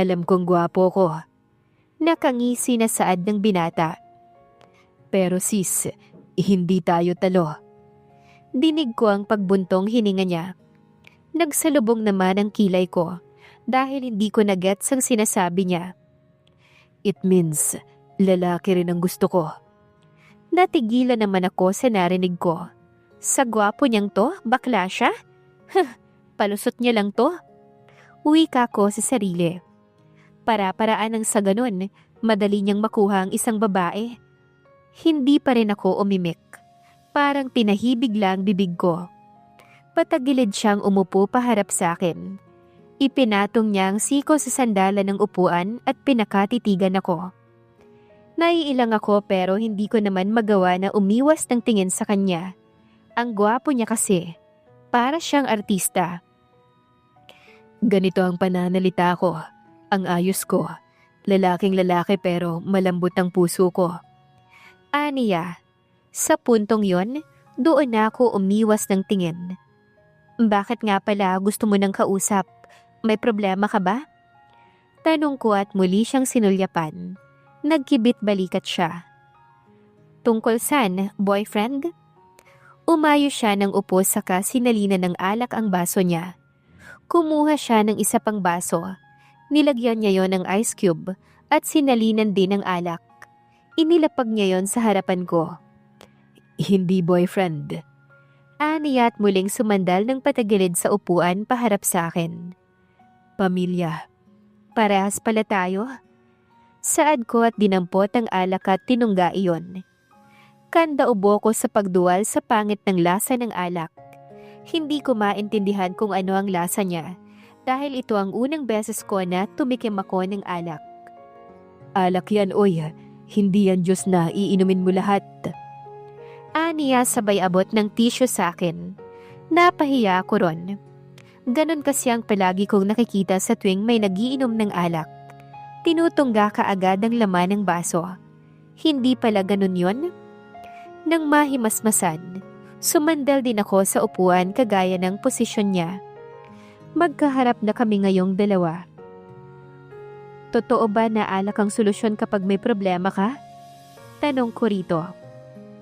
Alam kong gwapo ko. Nakangisi na saad ng binata. Pero sis, hindi tayo talo. Dinig ko ang pagbuntong hininga niya. Nagsalubong naman ang kilay ko dahil hindi ko nagets ang sinasabi niya. It means lalaki rin ang gusto ko. Natigilan naman ako sa narinig ko. Sa gwapo niyang to, bakla siya? Palusot niya lang to. Uwi ka ko sa sarili. Para-paraan ang sa ganun, madali niyang makuha ang isang babae. Hindi pa rin ako umimik. Parang pinahibig lang bibig ko. Patagilid siyang umupo paharap sa akin. Ipinatong niya ang siko sa sandalan ng upuan at pinakatitigan ako. Naiilang ako pero hindi ko naman magawa na umiwas ng tingin sa kanya. Ang gwapo niya kasi. Para siyang artista. Ganito ang pananalita ko. Ang ayos ko. Lalaking lalaki pero malambot ang puso ko. Aniya, sa puntong yon, doon na ako umiwas ng tingin. Bakit nga pala gusto mo ng kausap? May problema ka ba? Tanong ko at muli siyang sinulyapan. Nagkibit balikat siya. Tungkol saan, boyfriend? Umayo siya ng upo saka sinalina ng alak ang baso niya. Kumuha siya ng isa pang baso. Nilagyan niya yon ng ice cube at sinalinan din ng alak. Inilapag niya yon sa harapan ko. Hindi boyfriend. Aniya at muling sumandal ng patagilid sa upuan paharap sa akin. Pamilya. Parehas pala tayo. Saad ko at dinampot ang alak at tinungga iyon. Kanda ubo ko sa pagduwal sa pangit ng lasa ng alak. Hindi ko maintindihan kung ano ang lasa niya dahil ito ang unang beses ko na tumikim ako ng alak. Alak yan, oy. Hindi yan Diyos na iinumin mo lahat. Aniya sabay abot ng tissue sa akin. Napahiya ako ron. Ganon kasi ang palagi kong nakikita sa tuwing may nagiinom ng alak. Tinutungga ka agad ang laman ng baso. Hindi pala ganon yon? Nang mahimasmasan, sumandal din ako sa upuan kagaya ng posisyon niya. Magkaharap na kami ngayong dalawa. Totoo ba na alak ang solusyon kapag may problema ka? Tanong ko rito.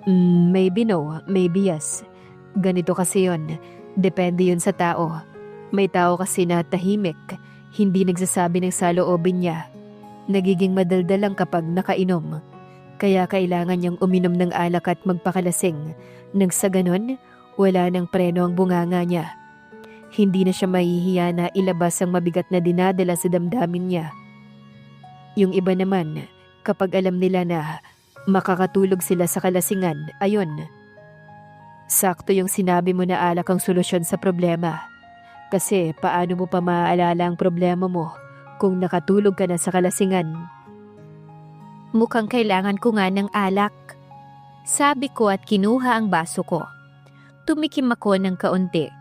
Mm, maybe no, maybe yes. Ganito kasi yon. Depende yun sa tao. May tao kasi na tahimik, hindi nagsasabi ng saloobin niya. Nagiging madaldal lang kapag nakainom. Kaya kailangan niyang uminom ng alak at magpakalasing. Nang sa ganon, wala nang preno ang bunganga niya. Hindi na siya mahihiya na ilabas ang mabigat na dinadala sa damdamin niya. Yung iba naman, kapag alam nila na makakatulog sila sa kalasingan, ayon. Sakto yung sinabi mo na alak ang solusyon sa problema. Kasi paano mo pa maaalala ang problema mo kung nakatulog ka na sa kalasingan? Mukhang kailangan ko nga ng alak. Sabi ko at kinuha ang baso ko. Tumikim ako ng kaunti.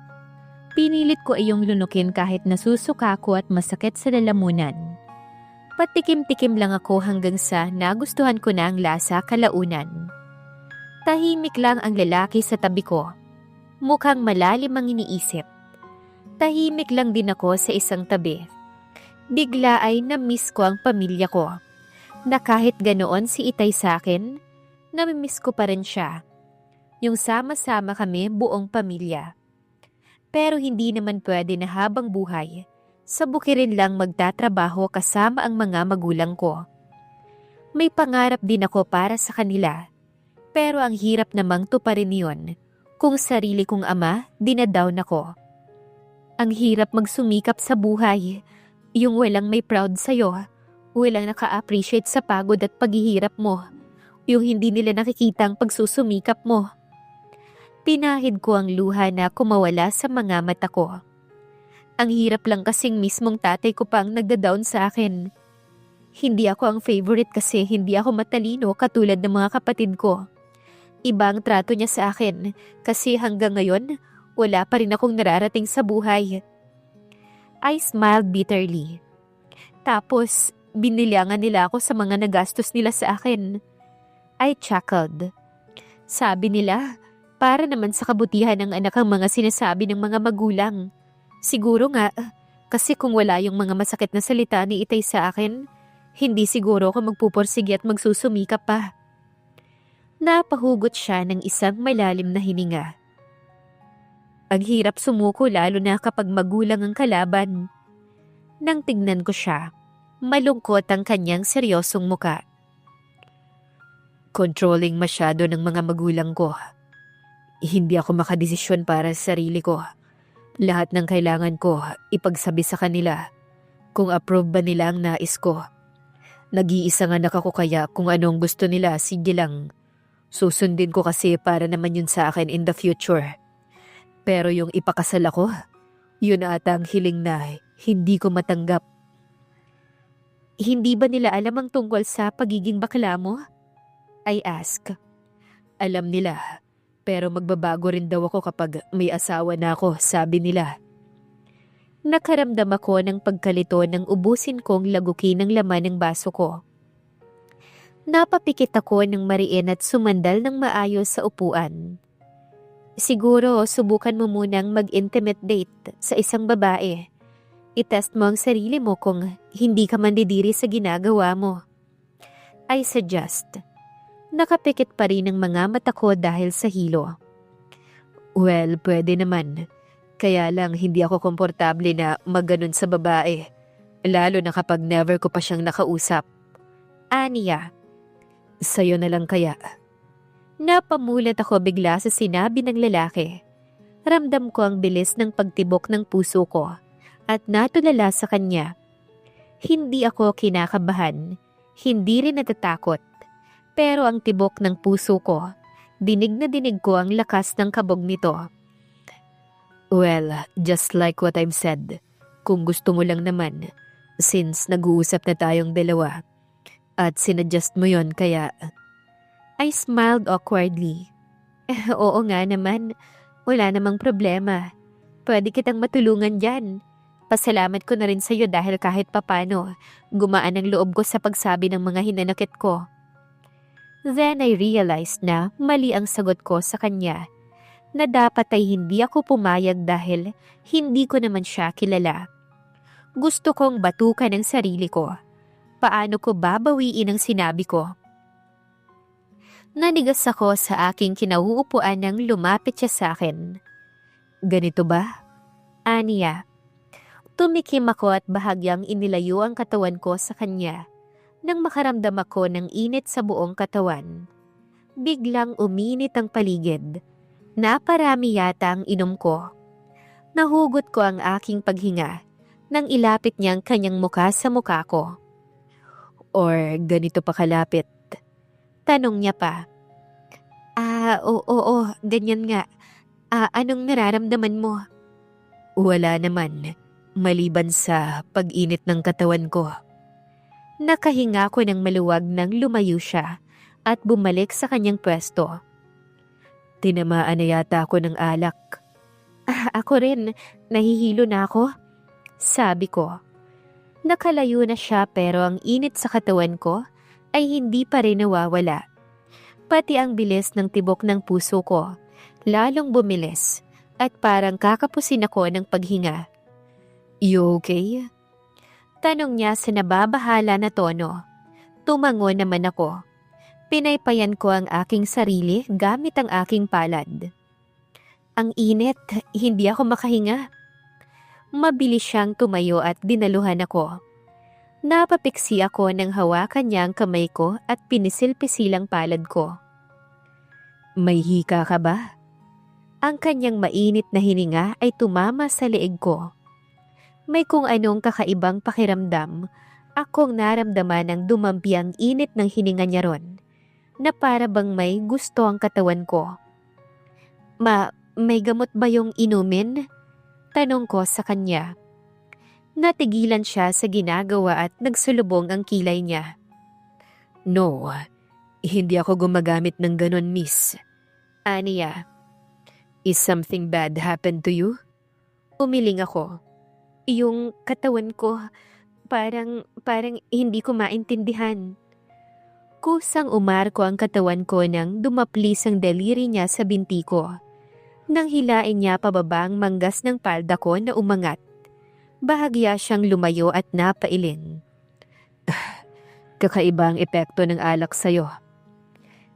Pinilit ko iyong lunukin kahit nasusuka ako at masakit sa lalamunan. Patikim-tikim lang ako hanggang sa nagustuhan ko na ang lasa kalaunan. Tahimik lang ang lalaki sa tabi ko. Mukhang malalim ang iniisip. Tahimik lang din ako sa isang tabi. Bigla ay na-miss ko ang pamilya ko. Na kahit ganoon si Itay sa akin, namimiss ko pa rin siya. Yung sama-sama kami buong pamilya. Pero hindi naman pwede na habang buhay, sa bukirin lang magtatrabaho kasama ang mga magulang ko. May pangarap din ako para sa kanila, pero ang hirap namang tuparin yon kung sarili kong ama dinadown ako. Ang hirap magsumikap sa buhay, yung walang may proud sa'yo, walang naka-appreciate sa pagod at paghihirap mo, yung hindi nila nakikita ang pagsusumikap mo. Pinahid ko ang luha na kumawala sa mga mata ko. Ang hirap lang kasing mismong tatay ko pang nagda-down sa akin. Hindi ako ang favorite kasi hindi ako matalino katulad ng mga kapatid ko. Ibang trato niya sa akin kasi hanggang ngayon wala pa rin akong nararating sa buhay. I smiled bitterly. Tapos, binilangan nila ako sa mga nagastos nila sa akin. I chuckled. Sabi nila, para naman sa kabutihan ng anak ang mga sinasabi ng mga magulang. Siguro nga, Kasi kung wala yung mga masakit na salita ni Itay sa akin, hindi siguro ako magpuporsige at magsusumikap pa. Napahugot siya ng isang malalim na hininga. Ang hirap sumuko lalo na kapag magulang ang kalaban. Nang tignan ko siya, malungkot ang kanyang seryosong muka. Controlling masyado ng mga magulang ko. Hindi ako makadesisyon para sa sarili ko. Lahat ng kailangan ko, ipagsabi sa kanila. Kung approve ba nila ang nais ko. Nag-iisang anak ako kaya kung anong gusto nila, sige lang. Susundin ko kasi para naman yun sa akin in the future. Pero yung ipakasal ako, yun ata ang hiling na hindi ko matanggap. Hindi ba nila alam ang tungkol sa pagiging bakla mo? I ask. Alam nila, pero magbabago rin daw ako kapag may asawa na ako, sabi nila. Nakaramdam ako ng pagkalito ng ubusin kong lagukin ng laman ng baso ko. Napapikit ako ng mariin at sumandal ng maayos sa upuan. Siguro subukan mo munang mag-intimate date sa isang babae. I-test mo ang sarili mo kung hindi ka mandidiri sa ginagawa mo. I suggest. Nakapikit pa rin ang mga mata ko dahil sa hilo. Well, pwede naman. Kaya lang hindi ako komportable na maganon sa babae. Lalo na kapag never ko pa siyang nakausap. Aniya. Sa'yo na lang kaya. Napamulat ako bigla sa sinabi ng lalaki. Ramdam ko ang bilis ng pagtibok ng puso ko at natulala sa kanya. Hindi ako kinakabahan, hindi rin natatakot. Pero ang tibok ng puso ko, dinig na dinig ko ang lakas ng kabog nito. Well, just like what I've said, kung gusto mo lang naman, since nag-uusap na tayong dalawa, at sinadjust mo yon kaya I smiled awkwardly. Oo nga naman, wala namang problema. Pwede kitang matulungan dyan. Pasalamat ko na rin sa'yo dahil kahit papano, gumaan ang loob ko sa pagsabi ng mga hinanakit ko. Then I realized na mali ang sagot ko sa kanya, na dapat ay hindi ako pumayag dahil hindi ko naman siya kilala. Gusto kong batukan ang sarili ko. Paano ko babawiin ang sinabi ko? Nanigas ako sa aking kinauupuan nang lumapit siya sa akin. Ganito ba? Aniya. Tumikim ako at bahagyang inilayo ang katawan ko sa kanya nang makaramdam ako ng init sa buong katawan. Biglang uminit ang paligid. Naparami yata ang inom ko. Nahugot ko ang aking paghinga nang ilapit niyang kanyang muka sa muka ko. Or ganito pa kalapit Tanong niya pa. Ah, oo, oo, ganyan nga. Ah, anong nararamdaman mo? Wala naman, maliban sa pag-init ng katawan ko. Nakahinga ko ng maluwag nang lumayo siya at bumalik sa kanyang pwesto. Tinamaan na yata ako ng alak. Ah, ako rin, nahihilo na ako. Sabi ko. Nakalayo na siya pero ang init sa katawan ko ay hindi pa rin nawawala. Pati ang bilis ng tibok ng puso ko, lalong bumilis at parang kakapusin ako ng paghinga. You okay? Tanong niya sa nababahala na tono. Tumango naman ako. Pinaypayan ko ang aking sarili gamit ang aking palad. Ang init, hindi ako makahinga. Mabilis siyang tumayo at dinaluhan ako. Napapiksi ako nang hawakan niya ang kamay ko at pinisil-pisilang palad ko. May hika ka ba? Ang kanyang mainit na hininga ay tumama sa leeg ko. May kung anong kakaibang pakiramdam, akong naramdaman ng dumampi ang init ng hininga niya ron, na para bang may gusto ang katawan ko. Ma, may gamot ba yung inumin? Tanong ko sa kanya. Natigilan siya sa ginagawa at nagsulubong ang kilay niya. No, hindi ako gumagamit ng ganon, miss. Aniya, is something bad happened to you? Umiling ako. Yung katawan ko, parang, parang hindi ko maintindihan. Kusang umarko ang katawan ko nang dumaplis ang daliri niya sa binti ko. Nang hilain niya pababa ang manggas ng palda ko na umangat Bahagya siyang lumayo at napailing. Kakaiba ang epekto ng alak sa'yo.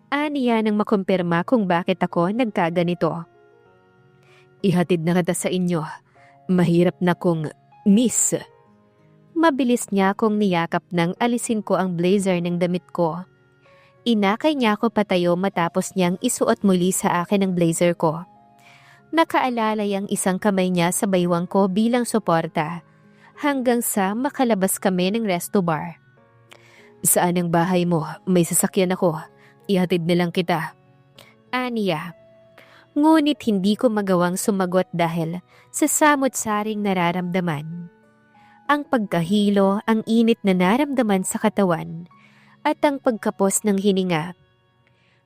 Aniya nang makumpirma kung bakit ako nagkaganito. Ihatid na kita sa inyo. Mahirap na kong miss. Mabilis niya akong niyakap nang alisin ko ang blazer ng damit ko. Inakay niya ako patayo matapos niyang isuot muli sa akin ang blazer ko. Nakaalalay ang isang kamay niya sa baywang ko bilang suporta hanggang sa makalabas kami ng resto bar. Saan ang bahay mo? May sasakyan ako. Ihatid na lang kita. Aniya. Ngunit hindi ko magawang sumagot dahil sa samot-saring nararamdaman. Ang pagkahilo, ang init na naramdaman sa katawan, at ang pagkapos ng hininga.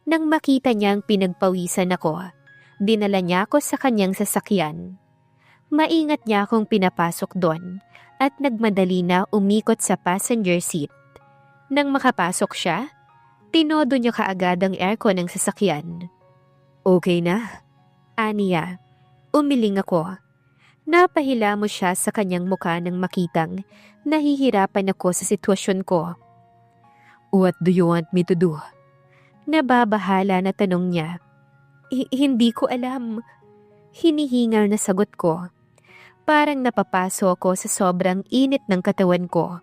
Nang makita niyang pinagpawisan ako, dinala niya ako sa kanyang sasakyan. Maingat niya akong pinapasok doon at nagmadali na umikot sa passenger seat. Nang makapasok siya, tinodo niya kaagad ang aircon ng sasakyan. Okay na? Aniya, umiling ako. Napahila mo siya sa kanyang mukha nang makitang nahihirapan ako sa sitwasyon ko. What do you want me to do? Nababahala na tanong niya. "Hi- hindi ko alam. Hinihingal na sagot ko. Parang napapaso ako sa sobrang init ng katawan ko.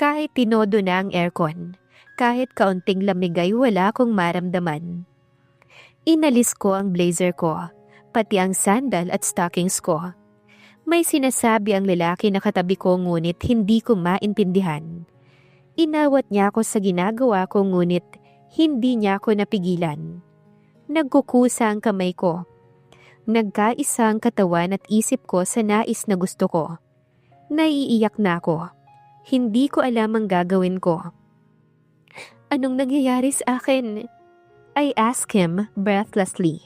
Kahit tinodo na ang aircon, kahit kaunting lamig ay wala akong maramdaman. Inalis ko ang blazer ko, pati ang sandal at stockings ko. May sinasabi ang lalaki na katabi ko ngunit hindi ko maintindihan. Inawat niya ako sa ginagawa ko ngunit hindi niya ako napigilan. Nagkukusa ang kamay ko. Nagkaisa ang katawan at isip ko sa nais na gusto ko. Naiiyak na ako. Hindi ko alam ang gagawin ko. Anong nangyayari sa akin? I asked him breathlessly.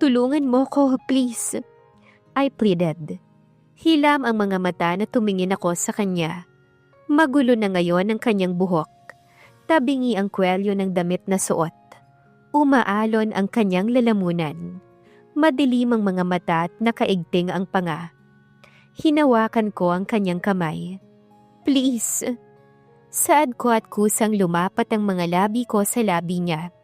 Tulungan mo ko, please. I pleaded. Hilam ang mga mata na tumingin ako sa kanya. Magulo na ngayon ang kanyang buhok. Tabingi ang kwelyo ng damit na suot. Umaalon ang kanyang lalamunan. Madilim ang mga mata at nakaigting ang panga. Hinawakan ko ang kanyang kamay. Please. Saad ko at kusang lumapat ang mga labi ko sa labi niya.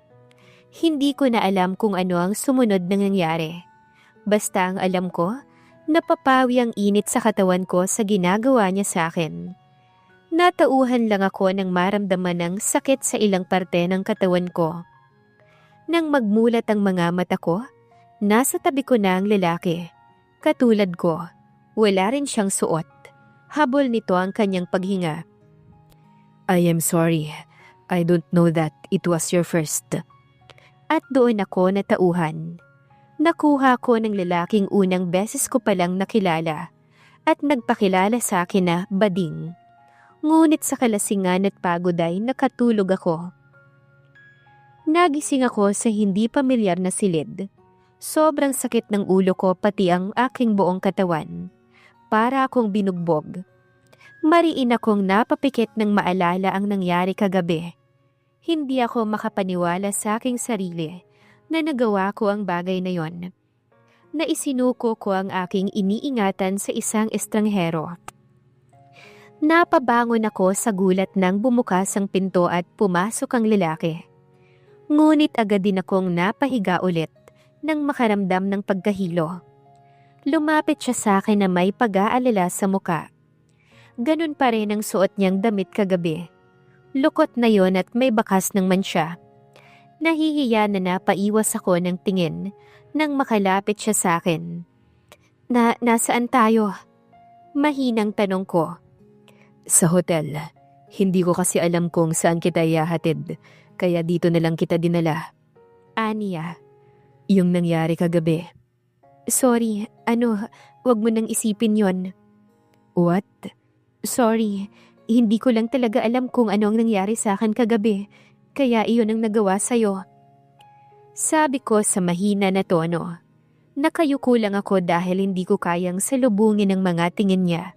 Hindi ko na alam kung ano ang sumunod na nangyari. Basta ang alam ko, napapawi ang init sa katawan ko sa ginagawa niya sa akin. Natauhan lang ako ng maramdaman ng sakit sa ilang parte ng katawan ko. Nang magmulat ang mga mata ko, nasa tabi ko na ang lalaki. Katulad ko, wala rin siyang suot. Habol nito ang kanyang paghinga. I am sorry. I don't know that it was your first. At doon ako natauhan. Nakuha ko ng lalaking unang beses ko palang nakilala at nagpakilala sa akin na bading. Ngunit sa kalasingan at pagod ay nakatulog ako. Nagising ako sa hindi pamilyar na silid. Sobrang sakit ng ulo ko pati ang aking buong katawan. Para akong binugbog. Mariin akong napapikit ng maalala ang nangyari kagabi. Hindi ako makapaniwala sa aking sarili na nagawa ko ang bagay na yon. Na isinuko ko ang aking iniingatan sa isang estranghero. Napabangon ako sa gulat nang bumukas ang pinto at pumasok ang lalaki. Ngunit agad din akong napahiga ulit nang makaramdam ng pagkahilo. Lumapit siya sa akin na may pag-aalala sa muka. Ganun pa rin ang suot niyang damit kagabi. Lukot na yon at may bakas ng mansya. Nahihiya na napaiwas ako ng tingin nang makalapit siya sa akin. Na, nasaan tayo? Mahinang tanong ko. Sa hotel. Hindi ko kasi alam kung saan kita ihahatid, kaya dito na lang kita dinala. Aniya, yung nangyari kagabi. Sorry, ano, wag mo nang isipin yon. What? Sorry, hindi ko lang talaga alam kung ano ang nangyari sa akin kagabi, kaya iyon ang nagawa sa'yo. Sabi ko sa mahina na tono. Nakayuko lang ako dahil hindi ko kayang salubungin ang mga tingin niya.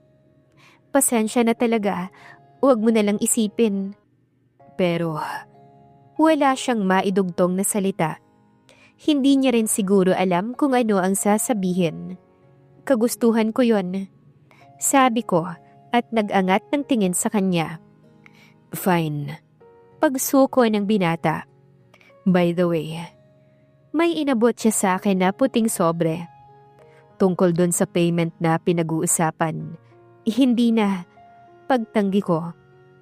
Pasensya na talaga, huwag mo na lang isipin. Pero, wala siyang maidugtong na salita. Hindi niya rin siguro alam kung ano ang sasabihin. Kagustuhan ko yon. Sabi ko at nag-angat ng tingin sa kanya. Fine. Pagsuko ng binata. By the way, may inabot siya sa akin na puting sobre. Tungkol dun sa payment na pinag-uusapan. Hindi na. Pagtanggi ko.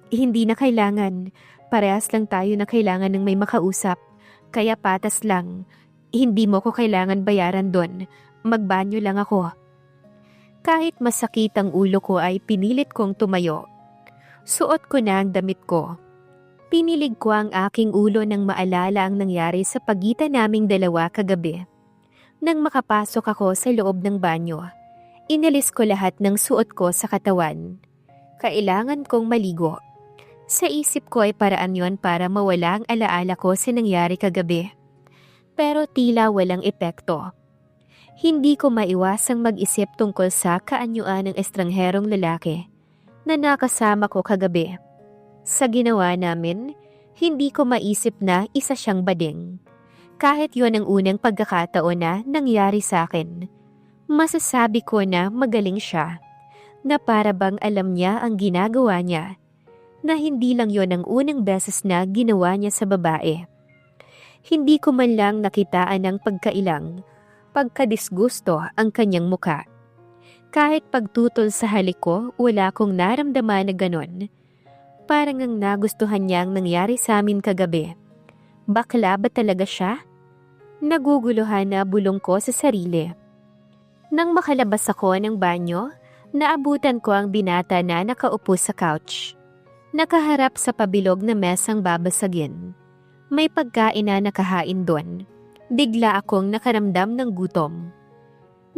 Hindi na kailangan. Parehas lang tayo na kailangan ng may makausap. Kaya patas lang. Hindi mo ko kailangan bayaran doon. Magbanyo lang ako. Kahit masakit ang ulo ko ay pinilit kong tumayo. Suot ko na ang damit ko. Pinilig ko ang aking ulo nang maalala ang nangyari sa pagitan naming dalawa kagabi. Nang makapasok ako sa loob ng banyo, inalis ko lahat ng suot ko sa katawan. Kailangan kong maligo. Sa isip ko ay paraan yon para mawala ang alaala ko sa nangyari kagabi. Pero tila walang epekto. Hindi ko maiwasang mag-isip tungkol sa kaanyuan ng estrangherong lalaki na nakasama ko kagabi. Sa ginawa namin, hindi ko maisip na isa siyang bading. Kahit yon ang unang pagkakataon na nangyari sa akin, masasabi ko na magaling siya, na para bang alam niya ang ginagawa niya, na hindi lang yon ang unang beses na ginawa niya sa babae. Hindi ko man lang nakitaan ng pagkailang, pagkadisgusto ang kanyang muka. Kahit pagtutol sa halik ko, wala akong naramdaman na ganon. Parang ang nagustuhan niya ang nangyari sa amin kagabi. Bakla ba talaga siya? Naguguluhan na bulong ko sa sarili. Nang makalabas ako ng banyo, naabutan ko ang binata na nakaupo sa couch. Nakaharap sa pabilog na mesang babasagin. May pagkain na nakahain doon. Bigla akong nakaramdam ng gutom.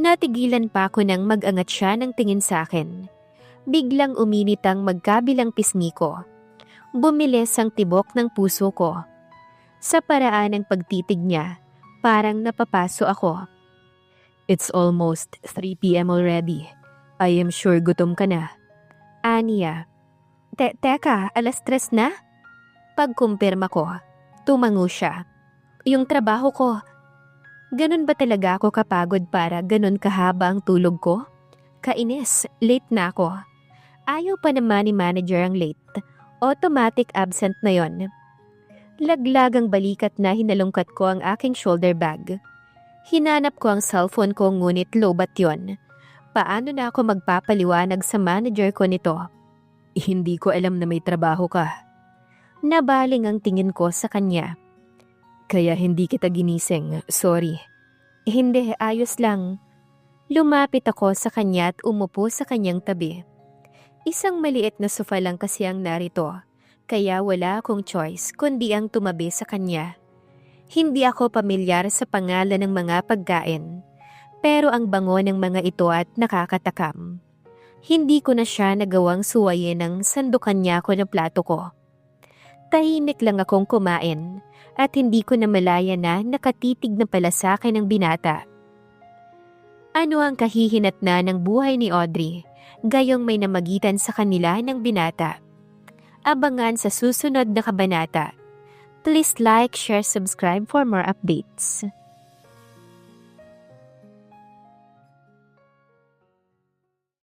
Natigilan pa ako nang mag-angat siya ng tingin sa akin. Biglang uminit ang magkabilang pisngi ko. Bumilis ang tibok ng puso ko. Sa paraan ng pagtitig niya, parang napapaso ako. It's almost 3pm already. I am sure gutom ka na. Aniya. Te teka, alas tres na? Pagkumpirma ko, tumango siya. Yung trabaho ko, ganun ba talaga ako kapagod para ganun kahaba ang tulog ko? Kainis, late na ako. Ayaw pa naman ni manager ang late. Automatic absent na yon. Laglag ang balikat na hinalungkat ko ang aking shoulder bag. Hinanap ko ang cellphone ko ngunit lobat yon. Paano na ako magpapaliwanag sa manager ko nito? Hindi ko alam na may trabaho ka. Nabaling ang tingin ko sa kanya. Kaya hindi kita ginising, sorry. Hindi, ayos lang. Lumapit ako sa kanya at umupo sa kanyang tabi. Isang maliit na sofa lang kasi ang narito, kaya wala akong choice kundi ang tumabi sa kanya. Hindi ako pamilyar sa pangalan ng mga pagkain, pero ang bango ng mga ito at nakakatakam. Hindi ko na siya nagawang suwayin ng sandukan niya ko na plato ko. Tahimik lang akong kumain at hindi ko na malaya na nakatitig na pala sa akin ang binata. Ano ang kahihinat na ng buhay ni Audrey, gayong may namagitan sa kanila ng binata? Abangan sa susunod na kabanata. Please like, share, subscribe for more updates.